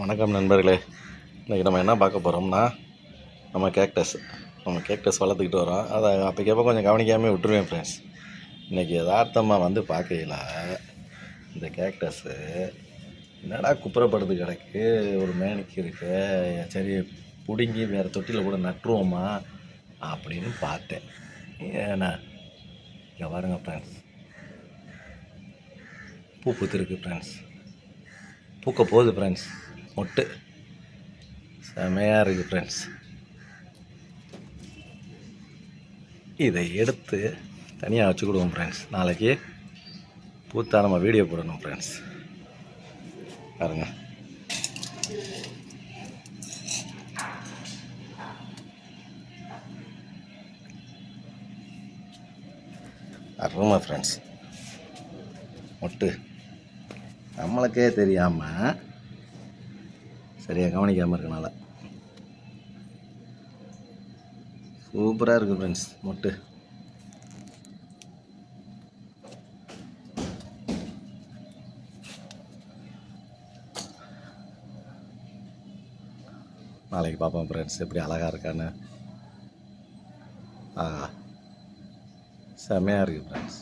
வணக்கம் நண்பர்களே. இன்றைக்கி நம்ம என்ன பார்க்க போகிறோம்னா நம்ம கேக்டஸ் நம்ம கேக்டஸ் வளர்த்துக்கிட்டு வரோம். அதை அப்போக்கப்போ கொஞ்சம் கவனிக்காமல் விட்டுருவேன் ஃப்ரெண்ட்ஸ் இன்றைக்கி யதார்த்தமாக வந்து பார்க்கையில இந்த கேக்டஸ்ஸு என்னடா குப்புறப்படுது கிடக்கு ஒரு மேனிக்கு இருக்குது சரி பிடுங்கி வேறு தொட்டியில் கூட நட்டுருவோமா அப்படின்னு பார்த்தேன். ஏன்னா இங்கே பாருங்க ஃப்ரெண்ட்ஸ் பூ பூத்துருக்கு ஃப்ரெண்ட்ஸ் பூக்க போகுது ஃப்ரெண்ட்ஸ் மொட்டு. செமையாக இருக்குது ஃப்ரெண்ட்ஸ் இதை எடுத்து தனியாக வச்சுக்கிடுவோம் ஃப்ரெண்ட்ஸ் நாளைக்கு பூத்தா நம்ம வீடியோ போடணும் ஃப்ரெண்ட்ஸ் பாருங்க. அருமை ஃப்ரெண்ட்ஸ் மொட்டு. நம்மளுக்கே தெரியாமல் சரியாக கவனிக்காமல் இருக்கனால. சூப்பராக இருக்குது ஃப்ரெண்ட்ஸ் மொட்டு. நாளைக்கு பார்ப்போம் ஃப்ரெண்ட்ஸ் எப்படி அழகாக இருக்கான்னு. ஆ செம்மையாக இருக்குது ஃப்ரெண்ட்ஸ்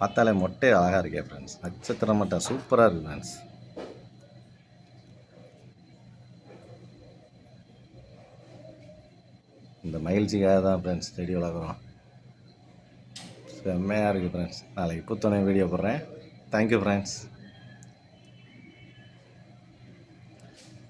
பார்த்தாலே மொட்டை அழகாக இருக்கே ஃப்ரெண்ட்ஸ் நட்சத்திரம் மட்டும் சூப்பராக இருக்குது ஃப்ரெண்ட்ஸ் இந்த மகிழ்ச்சிக்காக தான் ஃப்ரெண்ட்ஸ் செடி வளர்க்குறோம். செம்மையாக இருக்குது ஃப்ரெண்ட்ஸ் நாளைக்கு புத்தனை வீடியோ போடுறேன். Thank you friends